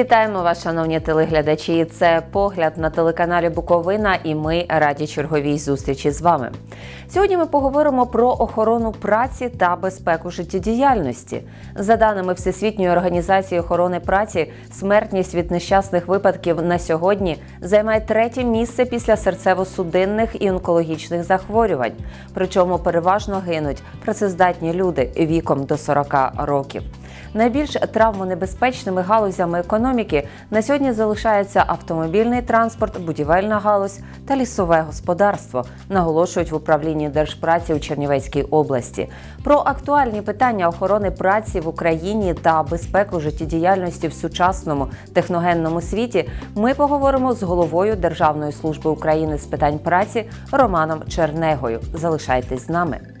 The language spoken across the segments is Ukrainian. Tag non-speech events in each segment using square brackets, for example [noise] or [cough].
Вітаємо вас, шановні телеглядачі. Це погляд на телеканалі Буковина, і ми раді черговій зустрічі з вами. Сьогодні ми поговоримо про охорону праці та безпеку життєдіяльності. За даними Всесвітньої організації охорони праці, смертність від нещасних випадків на сьогодні займає третє місце після серцево-судинних і онкологічних захворювань. Причому переважно гинуть працездатні люди віком до 40 років. Найбільш травмонебезпечними галузями економіки на сьогодні залишаються автомобільний транспорт, будівельна галузь та лісове господарство, наголошують в управлінні держпраці у Чернівецькій області. Про актуальні питання охорони праці в Україні та безпеку життєдіяльності в сучасному техногенному світі ми поговоримо з головою Державної служби України з питань праці Романом Чернегою. Залишайтесь з нами.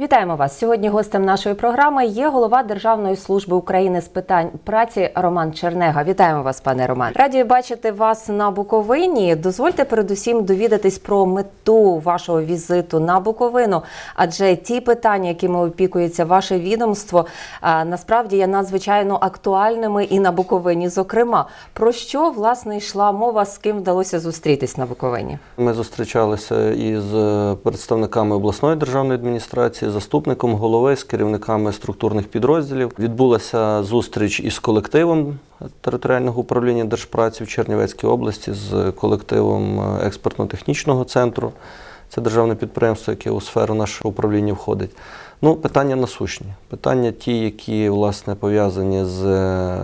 Вітаємо вас сьогодні. Гостем нашої програми є голова Державної служби України з питань праці Роман Чернега. Вітаємо вас, пане Роман. Раді бачити вас на Буковині. Дозвольте передусім довідатись про мету вашого візиту на Буковину, адже ті питання, якими опікується ваше відомство, насправді є надзвичайно актуальними і на Буковині. Зокрема, про що власне йшла мова, з ким вдалося зустрітись на Буковині? Ми зустрічалися із е, представниками обласної державної адміністрації, заступником голови, з керівниками структурних підрозділів. Відбулася зустріч із колективом територіального управління держпраці в Чернівецькій області з колективом е, експертно-технічного центру. Це державне підприємство, яке у сферу нашого управління входить. Ну, питання насущні. Питання ті, які власне пов'язані з, е,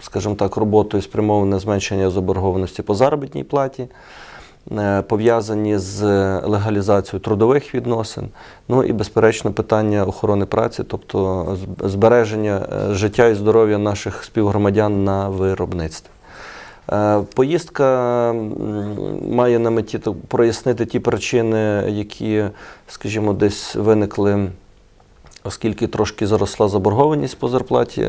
скажімо так, роботою спрямоване на зменшення заборгованості по заробітній платі пов'язані з легалізацією трудових відносин, ну і, безперечно, питання охорони праці, тобто збереження е, життя і здоров'я наших співгромадян на виробництві. Е, Поїздка має на меті прояснити ті причини, які, скажімо, десь виникли оскільки трошки заросла заборгованість по зарплаті е,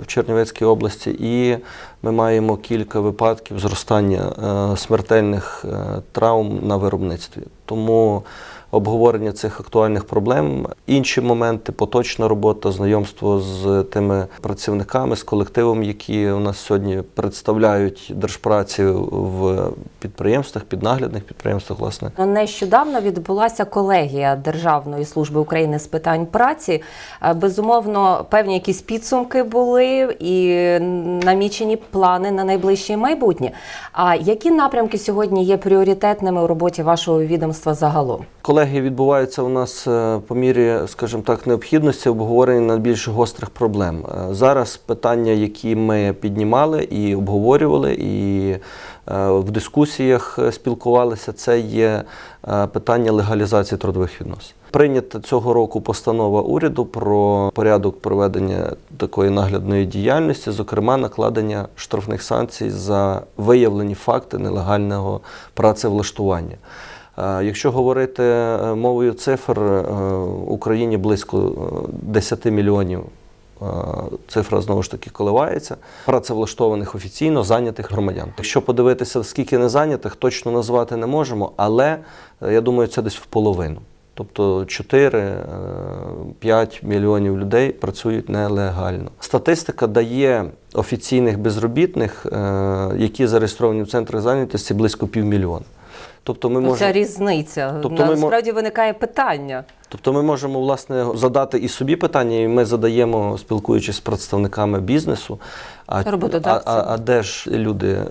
в Чернівецькій області, і ми маємо кілька випадків зростання е, смертельних е, травм на виробництві. Тому обговорення цих актуальних проблем, інші моменти, поточна робота, знайомство з тими працівниками, з колективом, які у нас сьогодні представляють держпраці в підприємствах, піднаглядних підприємствах, власне. Нещодавно відбулася колегія Державної служби України з питань праці. Е, Безумовно, певні якісь підсумки були і намічені плани на найближче майбутнє. А які напрямки сьогодні є пріоритетними у роботі вашого відомства загалом? Колегії відбуваються у нас е, по мірі, скажімо так, необхідності обговорення найбільш гострих проблем. Е, Зараз питання, які ми піднімали і обговорювали, і е, в дискусіях спілкувалися, це є питання легалізації трудових відносин. Прийнята цього року постанова уряду про порядок проведення такої наглядної діяльності, зокрема накладення штрафних санкцій за виявлені факти нелегального працевлаштування. Е, Якщо говорити е, мовою цифр, е, в Україні близько е, 10 мільйонів. Цифра знову ж таки коливається працевлаштованих офіційно зайнятих громадян. Якщо подивитися, скільки незайнятих, точно назвати не можемо, але я думаю, це десь в половину. Тобто 4-5 мільйонів людей працюють нелегально. Статистика дає офіційних безробітних, які зареєстровані в центрах зайнятості, близько півмільйона. Тобто ми Ну, Ця різниця. Тобто ми Насправді виникає питання. тобто ми можемо власне задати і собі питання, і ми задаємо, спілкуючись з представниками бізнесу. А, а, а, а де ж люди? Е,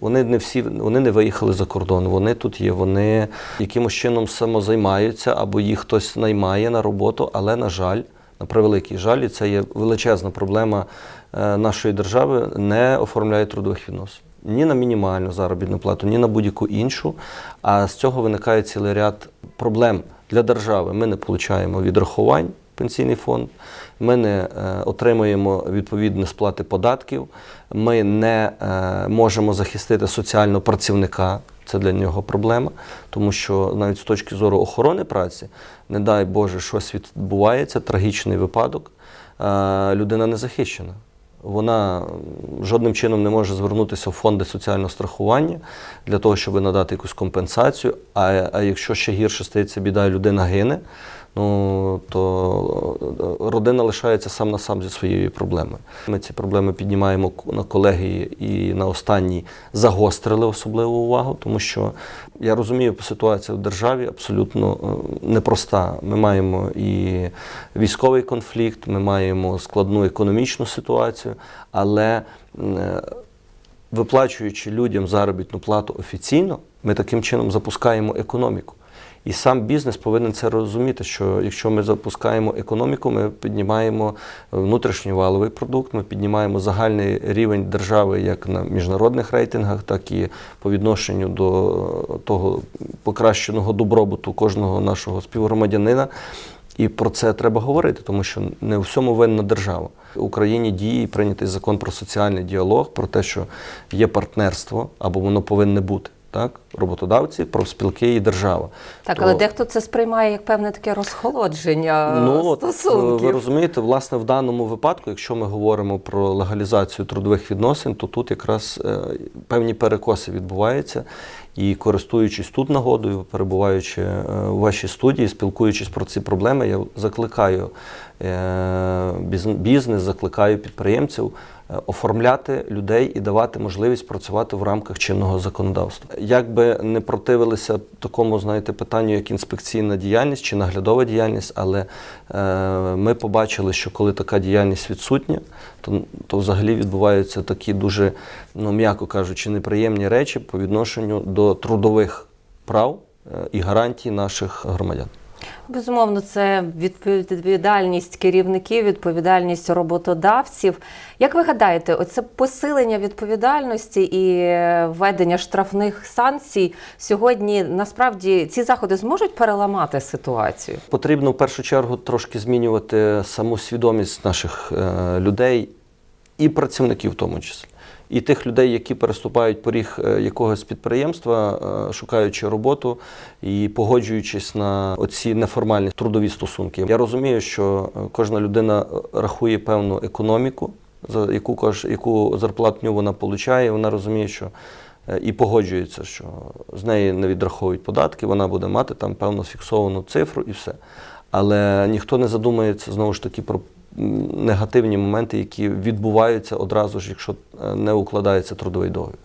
Вони не всі вони не виїхали за кордон. Вони тут є. Вони якимось чином самозаймаються або їх хтось наймає на роботу, але на жаль. На превеликий жаль, і це є величезна проблема е, нашої держави, не оформляють трудових відносин. Ні на мінімальну заробітну плату, ні на будь-яку іншу. А з цього виникає цілий ряд проблем для держави. Ми не отримуємо відрахувань пенсійний фонд, ми не е, отримуємо відповідні сплати податків, ми не е, можемо захистити соціального працівника. Це для нього проблема, тому що навіть з точки зору охорони праці, не дай Боже, щось відбувається, трагічний випадок, е, людина не захищена. Вона жодним чином не може звернутися в фонди соціального страхування для того, щоб надати якусь компенсацію. А, а якщо ще гірше стається біда, людина гине, ну то е, родина лишається сам на сам зі своєю проблемою. Ми ці проблеми піднімаємо на колегії і на останній загострили особливу увагу, тому що я розумію, ситуація в державі абсолютно е, непроста. Ми маємо і військовий конфлікт, ми маємо складну економічну ситуацію, але е, виплачуючи людям заробітну плату офіційно, ми таким чином запускаємо економіку. І сам бізнес повинен це розуміти, що якщо ми запускаємо економіку, ми піднімаємо внутрішній валовий продукт, ми піднімаємо загальний рівень держави як на міжнародних рейтингах, так і по відношенню до того покращеного добробуту кожного нашого співгромадянина. І про це треба говорити, тому що не у всьому винна держава. В Україні діє прийнятий закон про соціальний діалог, про те, що є партнерство або воно повинне бути. Так, роботодавці, профспілки і держава. Так, То- але дехто це сприймає як певне таке розхолодження Ну, е, стосунків. ви розумієте, власне, в даному випадку, якщо ми говоримо про легалізацію трудових відносин, то тут якраз е, певні перекоси відбуваються. І користуючись тут нагодою, перебуваючи е, у вашій студії, спілкуючись про ці проблеми, я закликаю е, бізнес, закликаю підприємців оформляти людей і давати можливість працювати в рамках чинного законодавства. Як би не противилися такому, знаєте, питанню, як інспекційна діяльність чи наглядова діяльність, але е, ми побачили, що коли така діяльність відсутня, то, то взагалі відбуваються такі дуже, ну м'яко кажучи, неприємні речі по відношенню до трудових прав е, і гарантій наших громадян. Безумовно, це відповідальність керівників, відповідальність роботодавців. Як ви гадаєте, оце посилення відповідальності і е, введення штрафних санкцій сьогодні насправді ці заходи зможуть переламати ситуацію? Потрібно в першу чергу трошки змінювати саму свідомість наших е, людей і працівників, в тому числі. І тих людей, які переступають поріг е, якогось підприємства, е, шукаючи роботу і погоджуючись на оці неформальні трудові стосунки. Я розумію, що е, кожна людина рахує певну економіку, за яку яку зарплатню вона отримує. Вона розуміє, що і погоджується, що з неї не відраховують податки, вона буде мати там певну фіксовану цифру і все. Але ніхто не задумається знову ж таки про негативні моменти, які відбуваються одразу ж, якщо е, не укладається трудовий договір.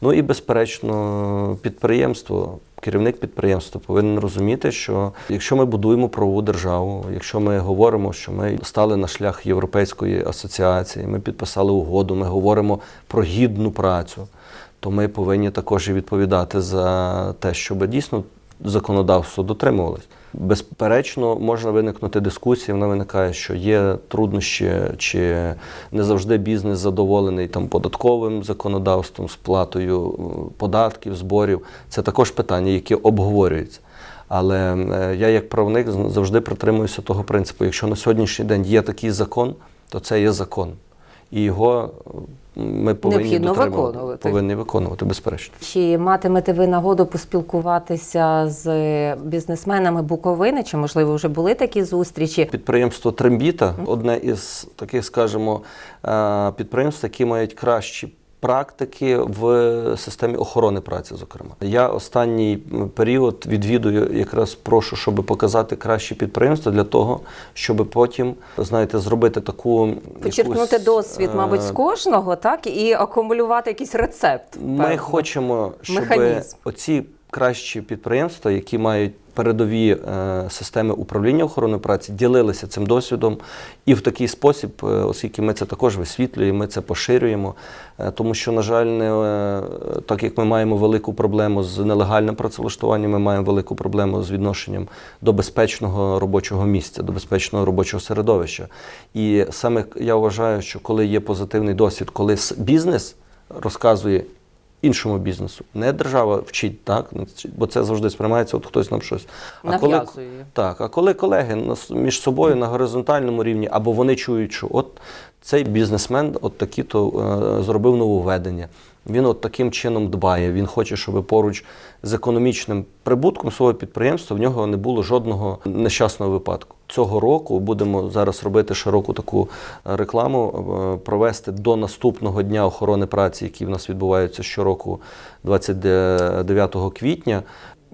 Ну і безперечно, підприємство, керівник підприємства повинен розуміти, що якщо ми будуємо правову державу, якщо ми говоримо, що ми стали на шлях Європейської асоціації, ми підписали угоду, ми говоримо про гідну працю, то ми повинні також і відповідати за те, щоб дійсно законодавство дотримувалось. Безперечно, можна виникнути дискусія, вона виникає, що є труднощі, чи не завжди бізнес задоволений там податковим законодавством, сплатою податків, зборів. Це також питання, які обговорюються. Але е, я, як правник, завжди притримуюся того принципу: якщо на сьогоднішній день є такий закон, то це є закон. І його ми повинні Необхідно виконувати. повинні виконувати, безперечно. Чи матимете ви нагоду поспілкуватися з бізнесменами Буковини? Чи можливо вже були такі зустрічі? Підприємство Трембіта одне із таких, скажімо, е, підприємств, які мають кращі практики в системі охорони праці. Зокрема, я останній період відвідую, якраз прошу, щоб показати кращі підприємства для того, щоб потім, знаєте, зробити таку Почерпнути якусь, досвід, мабуть, з е, кожного, так і акумулювати якийсь рецепт. Ми певно. хочемо, щоб Механізм. оці кращі підприємства, які мають передові е, системи управління охорони праці, ділилися цим досвідом і в такий спосіб, е, оскільки ми це також висвітлюємо, ми це поширюємо. Е, тому що, на жаль, не, так як ми маємо велику проблему з нелегальним працевлаштуванням, ми маємо велику проблему з відношенням до безпечного робочого місця, до безпечного робочого середовища. І саме я вважаю, що коли є позитивний досвід, коли бізнес розказує іншому бізнесу, не держава вчить, так бо це завжди сприймається, от хтось нам щось. А коли, так, а коли колеги між собою на горизонтальному рівні, або вони чують, що от цей бізнесмен от такі-то е, зробив нововведення. Він от таким чином дбає. Він хоче, щоб поруч з економічним прибутком свого підприємства в нього не було жодного нещасного випадку. Цього року будемо зараз робити широку таку е, рекламу, е, провести до наступного дня охорони праці, який в нас відбувається щороку 29 квітня.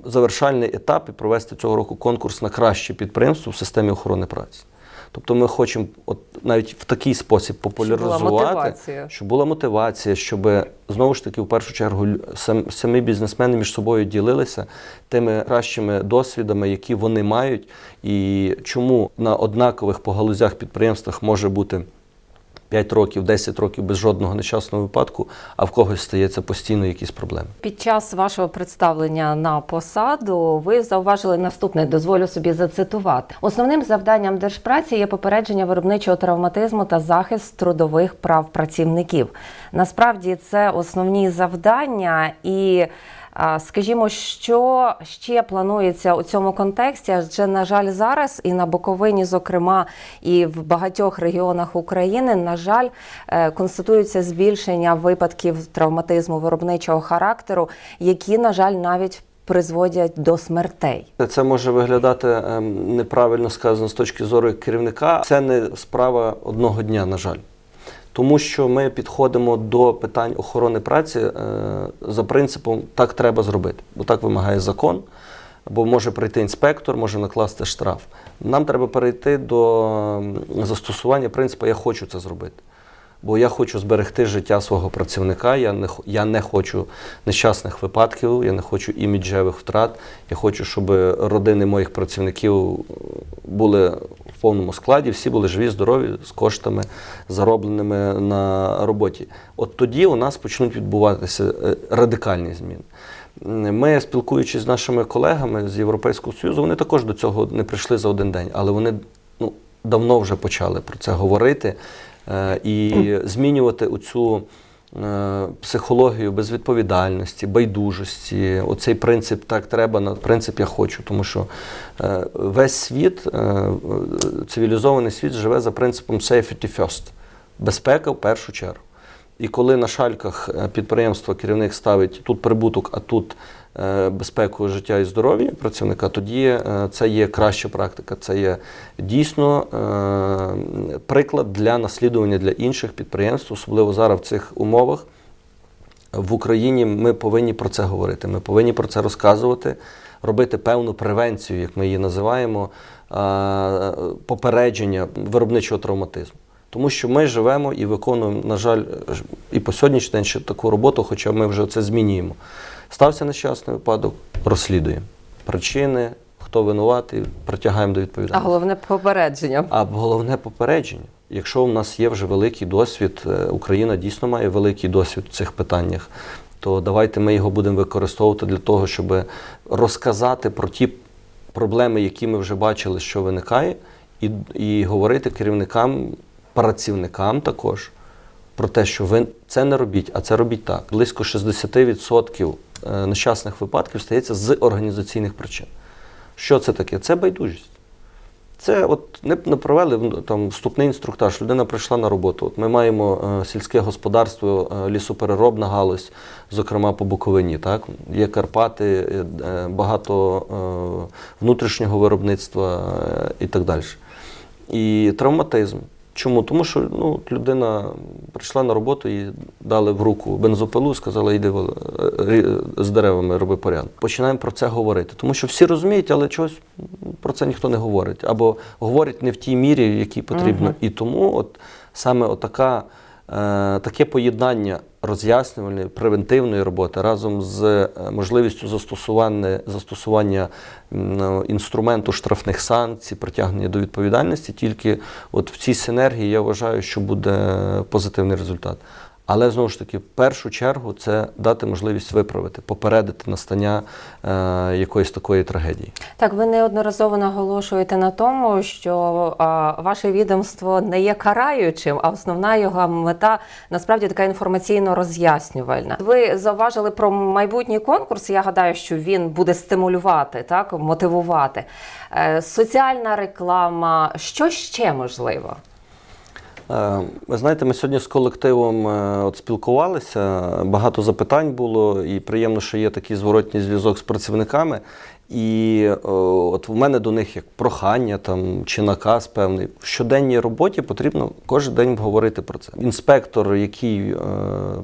завершальний етап і провести цього року конкурс на краще підприємство в системі охорони праці. Тобто ми хочемо от навіть в такий спосіб популяризувати, мотивація. щоб була мотивація, щоб знову ж таки в першу чергу сам, самі бізнесмени між собою ділилися тими кращими досвідами, які вони мають, і чому на однакових по галузях підприємствах може бути 5 років, 10 років без жодного нещасного випадку, а в когось стається постійно якісь проблеми. Під час вашого представлення на посаду ви зауважили наступне. Дозволю собі зацитувати. Основним завданням держпраці є попередження виробничого травматизму та захист трудових прав працівників. Насправді це основні завдання і. Скажімо, що ще планується у цьому контексті? Адже, на жаль, зараз і на Буковині, зокрема, і в багатьох регіонах України, на жаль, е, констатується збільшення випадків травматизму виробничого характеру, які, на жаль, навіть призводять до смертей. Це може виглядати ем, неправильно сказано з точки зору керівника. Це не справа одного дня, на жаль. Тому що ми підходимо до питань охорони праці е, за принципом так треба зробити, бо так вимагає закон, або може прийти інспектор, може накласти штраф. Нам треба перейти до застосування принципу Я хочу це зробити. Бо я хочу зберегти життя свого працівника. Я не, я не хочу нещасних випадків, я не хочу іміджевих втрат. Я хочу, щоб родини моїх працівників були повному складі, всі були живі, здорові, з коштами, заробленими на роботі. От тоді у нас почнуть відбуватися е, радикальні зміни. Ми, спілкуючись з нашими колегами з Європейського Союзу, вони також до цього не прийшли за один день, але вони ну, давно вже почали про це говорити е, і [clears throat] змінювати оцю психологію безвідповідальності, байдужості. Оцей принцип так треба, на принцип я хочу. Тому що е, весь світ, е, е, цивілізований світ живе за принципом safety first. Безпека в першу чергу. І коли на шальках е, підприємства керівник ставить тут прибуток, а тут е, безпеку життя і здоров'я працівника, тоді е, це є краща практика. Це є дійсно е, приклад для наслідування для інших підприємств, особливо зараз в цих умовах. В Україні ми повинні про це говорити. Ми повинні про це розказувати, робити певну превенцію, як ми її називаємо, е, попередження виробничого травматизму. Тому що ми живемо і виконуємо, на жаль, і по сьогоднішній день ще таку роботу, хоча ми вже це змінюємо. Стався нещасний випадок, розслідуємо причини, хто винуватий, притягаємо до А головне попередження. А головне попередження. Якщо у нас є вже великий досвід, е, Україна дійсно має великий досвід в цих питаннях, то давайте ми його будемо використовувати для того, щоб розказати про ті проблеми, які ми вже бачили, що виникає, і, і говорити керівникам, працівникам також про те, що ви це не робіть, а це робіть так. Близько 60% е, нещасних випадків стається з організаційних причин. Що це таке? Це байдужість. Це от не, провели ну, там вступний інструктаж. Людина прийшла на роботу. От ми маємо е, сільське господарство, е, лісопереробна галузь, зокрема по Буковині. Так є Карпати, е, е, багато е, внутрішнього виробництва е, і так далі. І травматизм. Чому? Тому що ну, людина прийшла на роботу і дали в руку бензопилу, сказали, йди е, рі- з деревами роби порядок. Починаємо про це говорити. Тому що всі розуміють, але чогось про це ніхто не говорить. Або говорять не в тій мірі, в якій потрібно. Угу. І тому от саме отака, е, таке поєднання роз'яснювальної, превентивної роботи разом з е, можливістю застосування, застосування ну, інструменту штрафних санкцій, притягнення до відповідальності, тільки от в цій синергії я вважаю, що буде позитивний результат. Але знову ж таки, в першу чергу, це дати можливість виправити, попередити настання е, якоїсь такої трагедії. Так, ви неодноразово наголошуєте на тому, що а, ваше відомство не є караючим, а основна його мета насправді така інформаційно роз'яснювальна. Ви зауважили про майбутній конкурс. Я гадаю, що він буде стимулювати, так мотивувати. Е, соціальна реклама, що ще можливо? Е, Ви знаєте, ми сьогодні з колективом е, от спілкувалися, багато запитань було, і приємно, що є такий зворотній зв'язок з працівниками. І е, от в мене до них як прохання там, чи наказ певний. В щоденній роботі потрібно кожен день говорити про це. Інспектор, який е,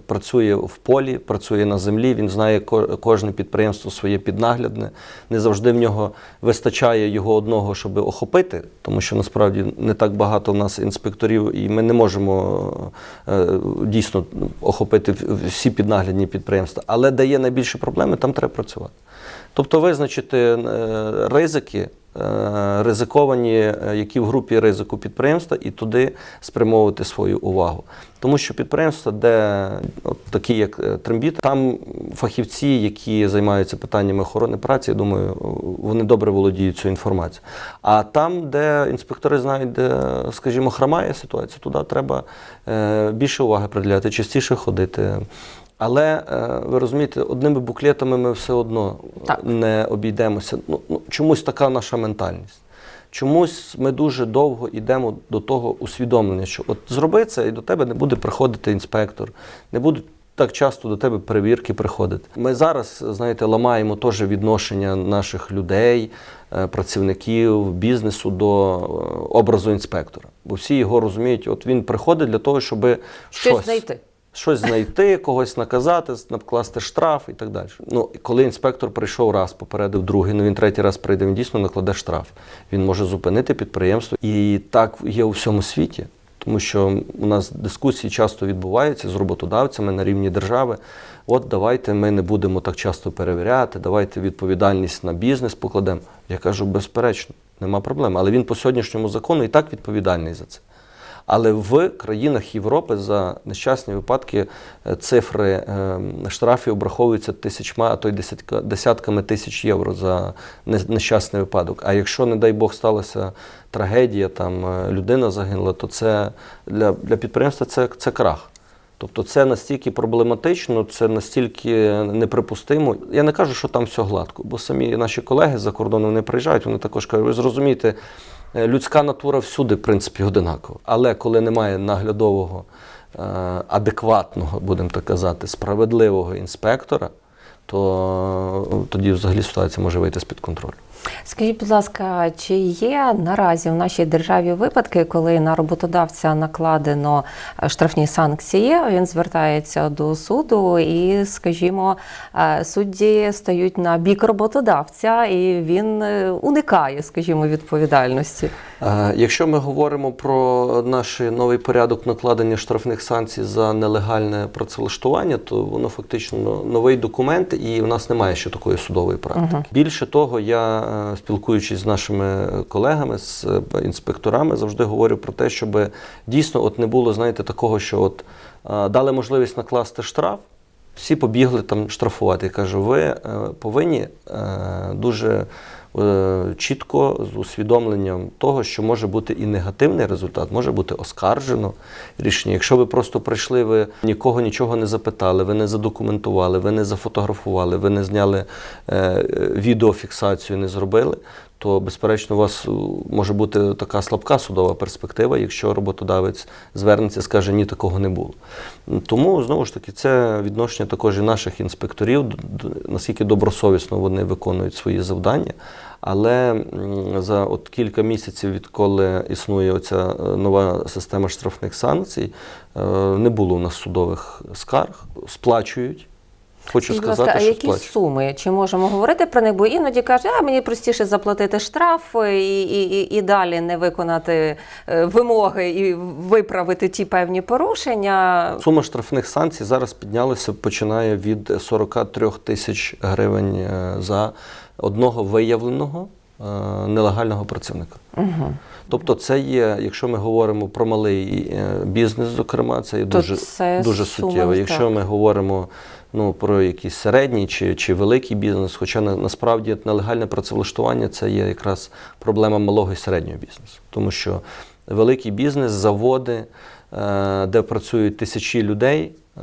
працює в полі, працює на землі, він знає ко- кожне підприємство своє піднаглядне. Не завжди в нього вистачає його одного, щоб охопити, тому що насправді не так багато в нас інспекторів, і ми не можемо е, дійсно охопити всі піднаглядні підприємства. Але де є найбільші проблеми, там треба працювати. Тобто визначити е, ризики, е, ризиковані, е, які в групі ризику підприємства, і туди спрямовувати свою увагу. Тому що підприємства, де от такі, як Трембіт, там фахівці, які займаються питаннями охорони праці, я думаю, вони добре володіють цю інформацією. А там, де інспектори знають, де, скажімо, хромає ситуація, туди треба більше уваги приділяти, частіше ходити. Але е, ви розумієте, одними буклетами ми все одно Так. не обійдемося. Ну, ну, чомусь така наша ментальність. Чомусь ми дуже довго йдемо до того усвідомлення, що от зроби це, і до тебе не буде приходити інспектор, не будуть так часто до тебе перевірки приходити. Ми зараз, знаєте, ламаємо теж відношення наших людей, е, працівників бізнесу до е, образу інспектора. Бо всі його розуміють, от він приходить для того, щоб Щось знайти. Щось знайти, когось наказати, накласти штраф і так далі. Ну, коли інспектор прийшов раз, попередив другий, ну він третій раз прийде, він дійсно накладе штраф. Він може зупинити підприємство. І так є у всьому світі. Тому що у нас дискусії часто відбуваються з роботодавцями на рівні держави. От давайте ми не будемо так часто перевіряти, давайте відповідальність на бізнес покладемо. Я кажу, безперечно, нема проблем. Але він по сьогоднішньому закону і так відповідальний за це. Але в країнах Європи за нещасні випадки е, цифри е, штрафів обраховуються тисячма, а то й десятками тисяч євро за нещасний випадок. А якщо, не дай Бог, сталася трагедія, там е, людина загинула, то це для, для підприємства це, це крах. Тобто це настільки проблематично, це настільки неприпустимо. Я не кажу, що там все гладко, бо самі наші колеги за кордоном не приїжджають, вони також кажуть, ви зрозумієте, людська натура всюди, в принципі, одинакова. Але коли немає наглядового, е, адекватного, будемо так казати, справедливого інспектора, то е, тоді взагалі ситуація може вийти з-під контролю. Скажіть, будь ласка, чи є наразі в нашій державі випадки, коли на роботодавця накладено е, штрафні санкції, він звертається до суду, і, скажімо, е, судді стають на бік роботодавця, і він е, уникає, скажімо, відповідальності? Якщо ми говоримо про наш новий порядок накладення штрафних санкцій за нелегальне працевлаштування, то воно фактично новий документ, і в нас немає ще такої судової практики. Більше того, я е, спілкуючись з нашими колегами, з е, інспекторами, завжди говорю про те, щоб дійсно от не було, знаєте, такого, що от е, дали можливість накласти штраф. Всі побігли там штрафувати. Я кажу, ви повинні дуже чітко з усвідомленням того, що може бути і негативний результат, може бути оскаржено рішення. Якщо ви просто прийшли, ви нікого нічого не запитали, ви не задокументували, ви не зафотографували, ви не зняли е, е, відеофіксацію, не зробили. То, безперечно, у вас е, може бути така слабка судова перспектива, якщо роботодавець звернеться скаже, ні, такого не було. Тому, знову ж таки, це відношення також і наших інспекторів, наскільки добросовісно вони виконують свої завдання. Але за от кілька місяців, відколи існує оця е, нова система штрафних санкцій, е, не було у нас судових скарг, сплачують. Хочу сказати, ласка, а що які сплачують. суми? Чи можемо говорити про них? Бо іноді кажуть, а мені простіше заплатити штраф і, і, і, і далі не виконати е, вимоги і виправити ті певні порушення. Сума штрафних санкцій зараз піднялася, починає від 43 тисяч гривень е, за одного виявленого е, нелегального працівника. Угу. Тобто, це є, якщо ми говоримо про малий е, бізнес, зокрема, це є То дуже, це дуже сума, суттєво. Якщо так. ми говоримо ну, про якийсь середній чи, чи великий бізнес, хоча на, насправді нелегальне працевлаштування це є якраз проблема малого і середнього бізнесу. Тому що великий бізнес, заводи, е, де працюють тисячі людей. е,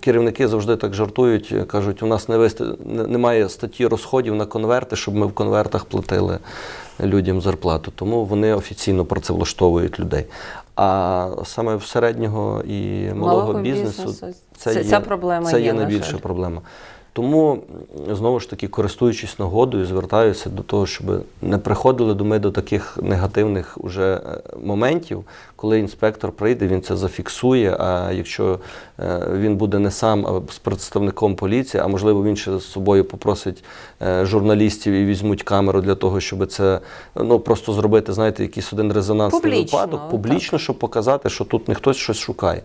Керівники завжди так жартують, кажуть, у нас не вист- немає статті розходів на конверти, щоб ми в конвертах платили людям зарплату. Тому вони офіційно працевлаштовують людей. А саме в середнього і малого, Малого бізнесу, бізнесу це, це- є, ця проблема це є, найбільша проблема. Тому знову ж таки, користуючись нагодою, звертаюся до того, щоб не приходили до ми до таких негативних уже е, моментів, коли інспектор прийде, він це зафіксує. А якщо е, він буде не сам, а з представником поліції, а можливо він ще з собою попросить е, журналістів і візьмуть камеру для того, щоб це ну просто зробити, знаєте, якийсь один резонансний Публічно, випадок, так. публічно, щоб показати, що тут не хтось щось шукає.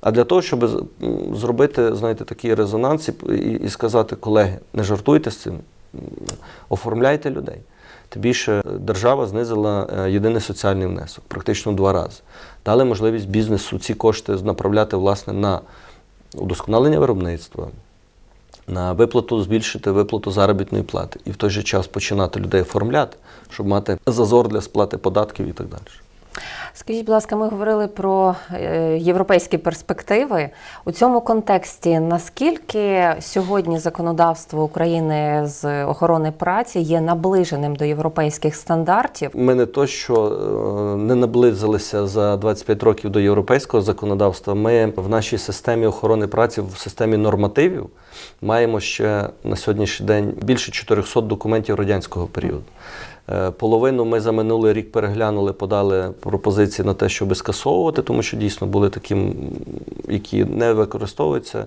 А для того, щоб зробити, знаєте, такий резонанс і, і, і сказати, колеги, не жартуйте з цим, оформляйте людей. Тим більше е, держава знизила е, єдиний соціальний внесок практично два рази. Дали можливість бізнесу ці кошти направляти власне на удосконалення виробництва, на виплату, збільшити виплату заробітної плати і в той же час починати людей оформляти, щоб мати зазор для сплати податків і так далі. Скажіть, будь ласка, ми говорили про е, європейські перспективи. У цьому контексті наскільки сьогодні законодавство України з охорони праці є наближеним до європейських стандартів? Ми не то, що е, не наблизилися за 25 років до європейського законодавства. Ми в нашій системі охорони праці, в системі нормативів, маємо ще на сьогоднішній день більше 400 документів радянського періоду. Е, Половину ми за минулий рік переглянули, подали пропозиції на те, щоб скасовувати, тому що дійсно були такі, які не використовуються.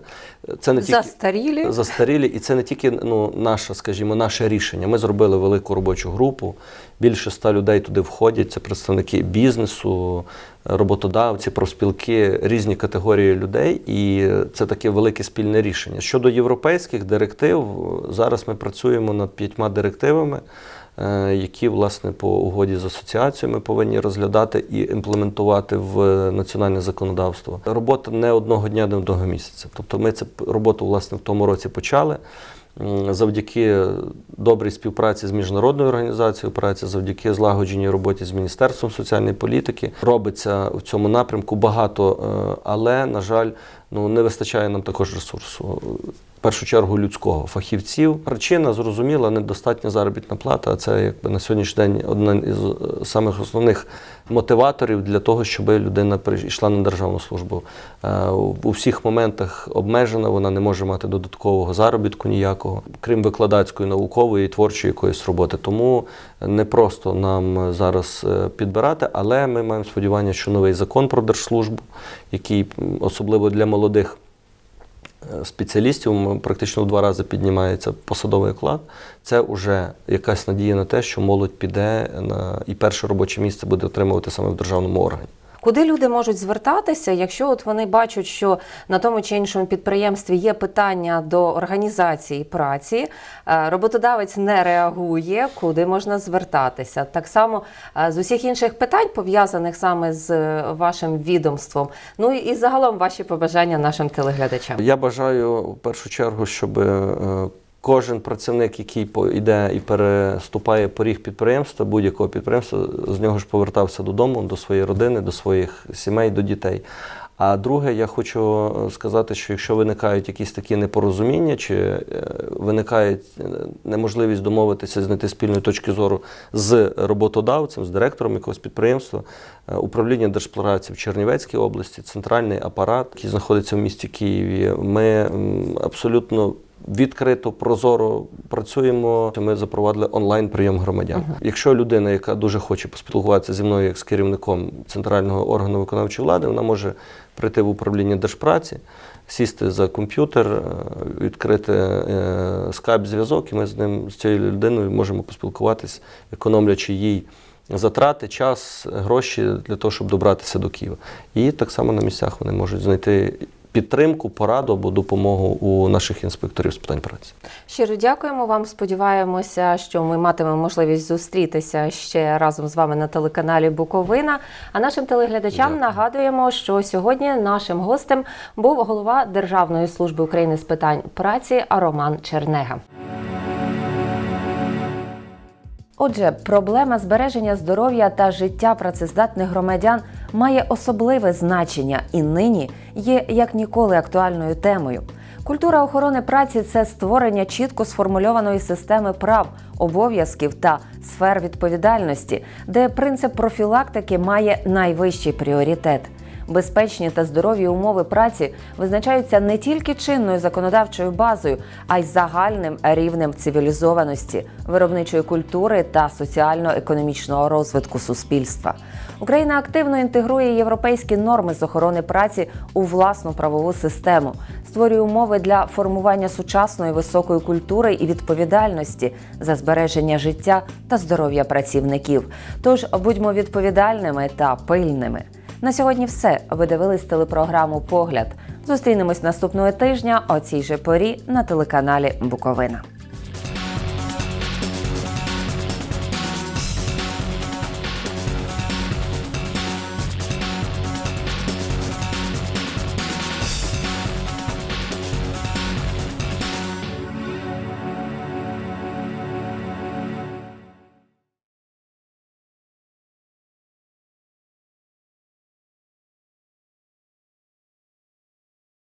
Це не тільки Застарілі? застарілі, і це не тільки ну, наше, скажімо, наше рішення. Ми зробили велику робочу групу. Більше ста людей туди входять. Це представники бізнесу, роботодавці, профспілки, різні категорії людей. І це таке велике спільне рішення. Щодо європейських директив, зараз ми працюємо над п'ятьма директивами. Е, Які власне по угоді з асоціацією ми повинні розглядати і імплементувати в національне законодавство. Робота не одного дня, не одного місяця. Тобто ми цю роботу власне в тому році почали. Завдяки добрій співпраці з міжнародною організацією праці, завдяки злагодженій роботі з Міністерством соціальної політики робиться в цьому напрямку багато, е, але, на жаль, ну не вистачає нам також ресурсу. Першу чергу людського фахівців. Причина зрозуміла, недостатня заробітна плата. Це якби на сьогоднішній день одна із е, самих основних мотиваторів для того, щоб людина прийшла на державну службу. Е, У всіх моментах обмежена, вона не може мати додаткового заробітку ніякого, крім викладацької, наукової і творчої якоїсь роботи. Тому не просто нам зараз е, підбирати, але ми маємо сподівання, що новий закон про держслужбу, який особливо для молодих спеціалістів практично в два рази піднімається посадовий оклад. Це вже якась надія на те, що молодь піде на і перше робоче місце буде отримувати саме в державному органі. Куди люди можуть звертатися, якщо от вони бачать, що на тому чи іншому підприємстві є питання до організації праці, е, роботодавець не реагує, куди можна звертатися? Так само е, з усіх інших питань, пов'язаних саме з е, вашим відомством. Ну і загалом ваші побажання нашим телеглядачам. Я бажаю в першу чергу, щоб кожен працівник, який йде і переступає поріг підприємства, будь-якого підприємства, з нього ж повертався додому, до своєї родини, до своїх сімей, до дітей. А друге, я хочу сказати, що якщо виникають якісь такі непорозуміння, чи е, виникає е, неможливість домовитися, знайти спільної точки зору з роботодавцем, з директором якогось підприємства, е, управління Держплорації в Чернівецькій області, центральний апарат, який знаходиться в місті Києві, ми абсолютно. Відкрито, прозоро працюємо. Ми запровадили онлайн прийом громадян. Якщо людина, яка дуже хоче поспілкуватися зі мною як з керівником центрального органу виконавчої влади, вона може прийти в управління держпраці, сісти за комп'ютер, е, відкрити е, скайп-зв'язок, і ми з ним з цією людиною можемо поспілкуватись, економлячи їй затрати, час, гроші для того, щоб добратися до Києва. І так само на місцях вони можуть знайти підтримку, пораду або допомогу у наших інспекторів з питань праці. Щиро дякуємо вам. Сподіваємося, що ми матимемо можливість зустрітися ще разом з вами на телеканалі Буковина. А нашим телеглядачам Дякую. нагадуємо, що сьогодні нашим гостем був голова Державної служби України з питань праці Роман Чернега. Отже, проблема збереження здоров'я та життя працездатних громадян має особливе значення і нині є як ніколи актуальною темою. Культура охорони праці це створення чітко сформульованої системи прав, обов'язків та сфер відповідальності, де принцип профілактики має найвищий пріоритет. Безпечні та здорові умови праці визначаються не тільки чинною законодавчою базою, а й загальним рівнем цивілізованості, виробничої культури та соціально-економічного розвитку суспільства. Україна активно інтегрує європейські норми з охорони праці у власну правову систему, створює умови для формування сучасної високої культури і відповідальності за збереження життя та здоров'я працівників. Тож будьмо відповідальними та пильними. На сьогодні все. Ви дивились телепрограму Погляд. Зустрінемось наступного тижня о цій же порі на телеканалі Буковина.